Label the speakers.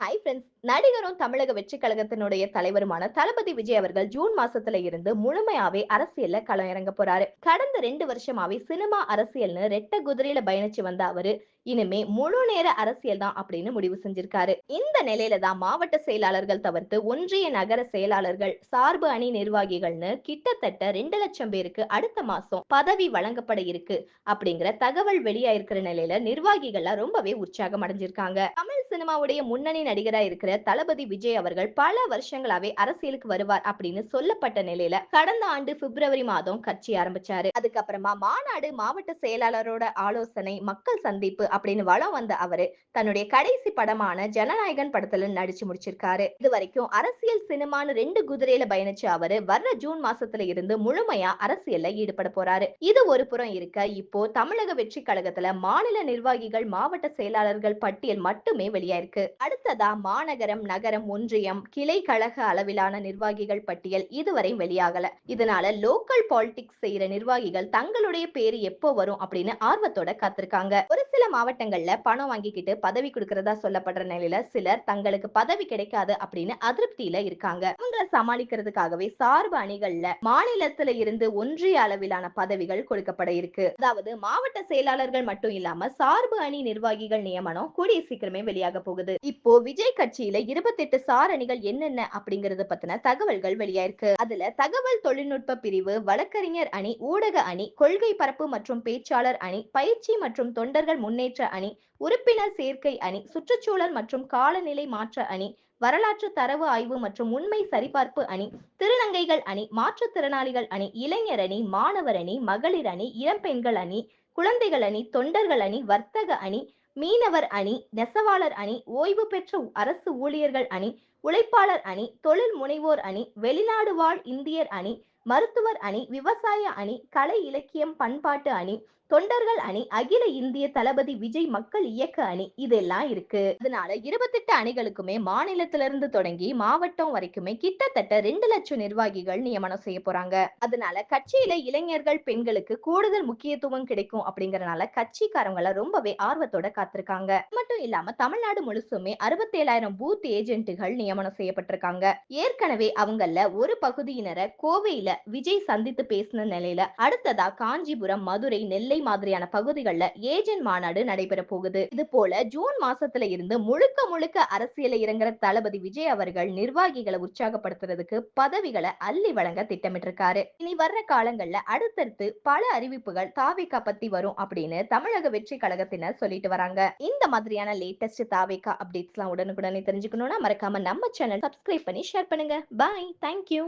Speaker 1: Hi friends நடிகரும் தமிழக வெற்றி கழகத்தினுடைய தலைவருமான தளபதி விஜய் அவர்கள் ஜூன் மாசத்துல இருந்து முழுமையாவே அரசியல்ல களம் இறங்க போறாரு. கடந்த ரெண்டு வருஷமாவே சினிமா அரசியல்னு ரெட்ட குதிரையில பயணிச்சு வந்த அவரு இனிமே முழு நேர அரசியல் தான் அப்படின்னு முடிவு செஞ்சிருக்காரு. இந்த நிலையில தான் மாவட்ட செயலாளர்கள் தவிர்த்து ஒன்றிய நகர செயலாளர்கள் சார்பு அணி நிர்வாகிகள்னு கிட்டத்தட்ட ரெண்டு லட்சம் பேருக்கு அடுத்த மாசம் பதவி வழங்கப்பட இருக்கு அப்படிங்கிற தகவல் வெளியாயிருக்கிற நிலையில நிர்வாகிகள்லாம் ரொம்பவே உற்சாகம் அடைஞ்சிருக்காங்க. தமிழ் சினிமாவுடைய முன்னணி நடிகரா இருக்கிற தளபதி விஜய் அவர்கள் பல வருஷங்களாவே அரசியலுக்கு வருவார் அப்படின்னு சொல்லப்பட்ட நிலையில கடந்த ஆண்டு பிப்ரவரி மாதம் கட்சி ஆரம்பிச்சாரு. அதுக்கப்புறமா மாநாடு மாவட்ட செயலாளரோட ஆலோசனை மக்கள் சந்திப்பு அப்படின்னு வளம் வந்த அவரு தன்னுடைய கடைசி படமான ஜனநாயகன் படத்துல நடிச்சு முடிச்சிருக்காரு. இது வரைக்கும் அரசியல் சினிமான்னு ரெண்டு குதிரையில பயணிச்ச அவரு வர்ற ஜூன் மாசத்துல இருந்து முழுமையா அரசியல்ல ஈடுபட போறாரு. இது ஒரு புறம் இருக்க இப்போ தமிழக வெற்றி கழகத்துல மாநில நிர்வாகிகள் மாவட்ட செயலாளர்கள் பட்டியல் மட்டுமே வெளி வெளியாயிருக்கு அடுத்ததா மாநகரம் நகரம் ஒன்றியம் கிளை கழக அளவிலான நிர்வாகிகள் பட்டியல் இதுவரை வெளியாகல. இதனால லோக்கல் பாலிடிக்ஸ் செய்யற நிர்வாகிகள் தங்களுடைய பேரு எப்போ வரும் அப்படின்னு ஆர்வத்தோட காத்திருக்காங்க. ஒரு சில மாவட்டங்கள்ல பணம் வாங்கிக்கிட்டு பதவி கொடுக்கறதா சொல்லப்படுற நிலையில சிலர் தங்களுக்கு பதவி கிடைக்காது அப்படின்னு அதிருப்தியில இருக்காங்க. அவங்களை சமாளிக்கிறதுக்காகவே சார்பு அணிகள்ல மாநிலத்துல இருந்து ஒன்றிய அளவிலான பதவிகள் கொடுக்கப்பட இருக்கு. அதாவது மாவட்ட செயலாளர்கள் மட்டும் இல்லாம சார்பு அணி நிர்வாகிகள் நியமனம் கூடிய சீக்கிரமே வெளியாக வெளியாக போகுது. இப்போ விஜய் கட்சியில இருபத்தெட்டு சார் அணிகள் என்னென்ன அப்படிங்கறத பத்தின தகவல்கள் வெளியாயிருக்கு. அதுல தகவல் தொழில்நுட்ப பிரிவு வழக்கறிஞர் அணி ஊடக அணி கொள்கை பரப்பு மற்றும் பேச்சாளர் அணி பயிற்சி மற்றும் தொண்டர்கள் முன்னேற்ற அணி உறுப்பினர் சேர்க்கை அணி சுற்றுச்சூழல் மற்றும் காலநிலை மாற்ற அணி வரலாற்று தரவு ஆய்வு மற்றும் உண்மை சரிபார்ப்பு அணி திருநங்கைகள் அணி மாற்றுத்திறனாளிகள் அணி இளைஞர் அணி மாணவர் அணி மகளிர் அணி இளம்பெண்கள் அணி குழந்தைகள் அணி தொண்டர்கள் அணி வர்த்தக அணி மீனவர் அணி நெசவாளர் அணி ஓய்வு பெற்ற அரசு ஊழியர்கள் அணி உழைப்பாளர் அணி தொழில் முனைவோர் அணி வெளிநாடு வாழ் இந்தியர் அணி மருத்துவர் அணி விவசாய அணி கலை இலக்கியம் பண்பாட்டு அணி தொண்டர்கள் அணி அகில இந்திய தளபதி விஜய் மக்கள் இயக்க அணி இதெல்லாம் இருக்கு. அதனால இருபத்தெட்டு அணிகளுக்குமே மாநிலத்திலிருந்து தொடங்கி மாவட்டம் வரைக்குமே கிட்டத்தட்ட ரெண்டு லட்சம் நிர்வாகிகள் நியமனம் செய்ய போறாங்க. அதனால கட்சியில இளைஞர்கள் பெண்களுக்கு கூடுதல் முக்கியத்துவம் கிடைக்கும் அப்படிங்கறனால கட்சிக்காரங்கள ரொம்பவே ஆர்வத்தோட காத்திருக்காங்க. மட்டும் இல்லாம தமிழ்நாடு முழுசுமே அறுபத்தேழாயிரம் பூத் ஏஜென்ட்டுகள் நியமனம் செய்யப்பட்டிருக்காங்க. ஏற்கனவே அவங்கள ஒரு பகுதியினரை கோவையில விஜய் சந்தித்து பேசின நிலையில அடுத்ததா காஞ்சிபுரம் மதுரை நெல்லை மாதிரியான பகுதிகளில் ஏஜென்ட் மாநாடு நடைபெற போகுது. இது போல ஜூன் மாசத்துல இருந்து முழுக்க முழுக்க அரசியல இறங்குற தளபதி விஜய் அவர்கள் நிர்வாகிகளை உற்சாகப்படுத்துறதுக்கு பதவிகளை அள்ளி வழங்க திட்டமிட்டிருக்காரு. இனி வர்ற காலங்கள்ல அடுத்தடுத்து பல அறிவிப்புகள் தாவிகா பத்தி வரும் அப்படின்னு தமிழக வெற்றி கழகத்தினர் சொல்லிட்டு வராங்க. இந்த மாதிரியான லேட்டஸ்ட் தாவிகா அப்டேட்ஸ் எல்லாம் உடனுக்குடனே தெரிஞ்சுக்கணும்னா மறக்காம நம்ம சேனல் சப்ஸ்கிரைப் பண்ணி ஷேர் பண்ணுங்க. Bye thank you